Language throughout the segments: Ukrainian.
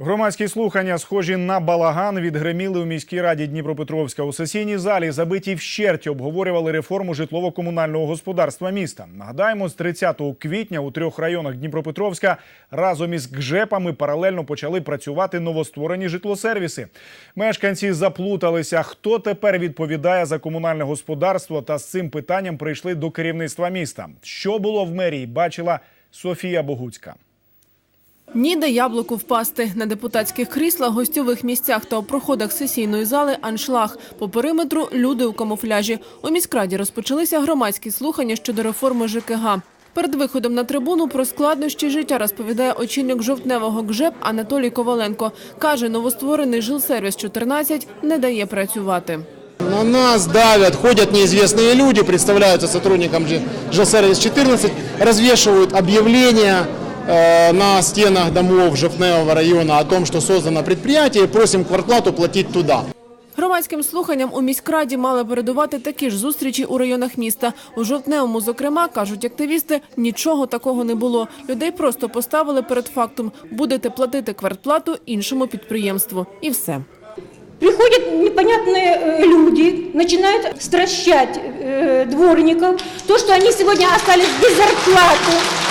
Громадські слухання, схожі на балаган, відгриміли у міській раді Дніпропетровська. У сесійній залі забиті вщерть обговорювали реформу житлово-комунального господарства міста. Нагадаємо, з 30 квітня у трьох районах Дніпропетровська разом із ГЖЕПами паралельно почали працювати новостворені житлосервіси. Мешканці заплуталися, хто тепер відповідає за комунальне господарство, та з цим питанням прийшли до керівництва міста. Що було в мерії, бачила Софія Богуцька. Ніде яблуку впасти. На депутатських кріслах, гостьових місцях та у проходах сесійної зали аншлаг. По периметру люди у камуфляжі. У міськраді розпочалися громадські слухання щодо реформи ЖКГ. Перед виходом на трибуну про складнощі життя розповідає очільник жовтневого ГЖЕП Анатолій Коваленко. Каже, новостворений жилсервіс 14 не дає працювати. На нас давят, ходят неизвестные люди, представляются сотрудникам Ж- жилсервис 14, развешивают объявления э, на стенах домов Жовтневого района о том, что создано предприятие, и просим квартплату платить туда. Громадським слуханням у міськраді мали передувати такі ж зустрічі у районах міста. У Жовтневому, зокрема, кажуть активісти, нічого такого не було. Людей просто поставили перед фактом – будете платити квартплату іншому підприємству. І все. Приходят непонятные э, люди, начинают стращать э, дворников. То, что они сегодня остались без зарплаты.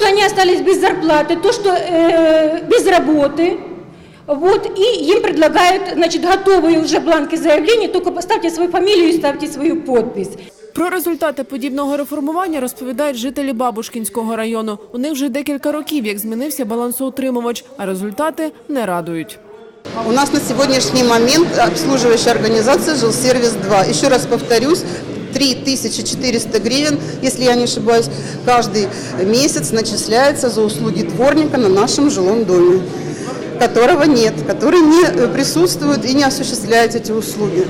что они остались без зарплаты, то, что э, без работы. Вот, и им предлагают, значит, готовые уже бланки заявлений, только поставьте свою фамилию и ставьте свою подпись. Про результати подібного реформування розповідають жителі Бабушкінського району. У них вже декілька років, як змінився балансоутримувач, а результати не радують. У нас на сегодняшний момент обслуживающая организация «Жилсервис-2». Еще раз повторюсь, 3400 гривен, если я не ошибаюсь, каждый месяц начисляется за услуги дворника на нашем жилом доме, которого нет, который не присутствует и не осуществляет эти услуги.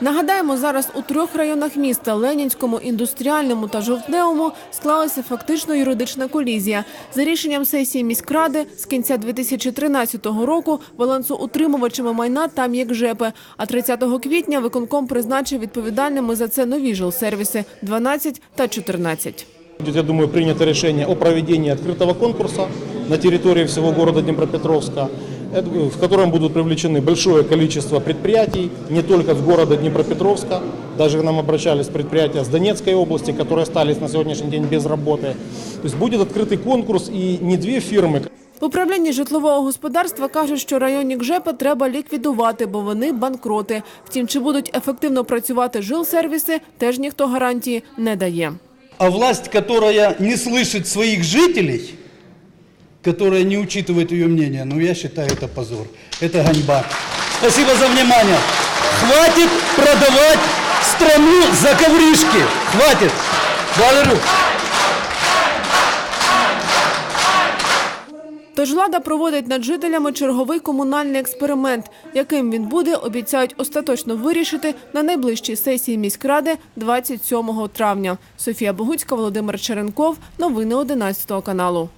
Нагадаємо, зараз у трьох районах міста – Ленінському, Індустріальному та Жовтневому – склалася фактично юридична колізія. За рішенням сесії міськради з кінця 2013 року балансоутримувачами майна там є ГЖЕПи, а 30 квітня виконком призначив відповідальними за це нові жилсервіси – 12 та 14. Я думаю, принято решение о проведении открытого конкурса на территории всего города Днепропетровска, э, в котором будут привлечены большое количество предприятий, не только с города Днепропетровска, даже к нам обращались предприятия с Донецкой области, которые остались на сегодняшний день без работы. То есть будет открытый конкурс и не две фирмы, В управлінні житлового господарства кажуть, що районні ГЖЕПи треба ліквідувати, бо вони банкроти. Втім, чи будуть ефективно працювати жилсервіси, теж ніхто гарантії не дає. А власть, которая не слышит своих жителей, которая не учитывает ее мнение, ну я считаю это позор, это ганьба. Спасибо за внимание. Хватит продавать страну за ковришки. Хватит. Благодарю. Тож влада проводить над жителями черговий комунальний експеримент. Яким він буде, обіцяють остаточно вирішити на найближчій сесії міськради 27 травня. Софія Богуцька, Володимир Черенков. Новини 11 каналу.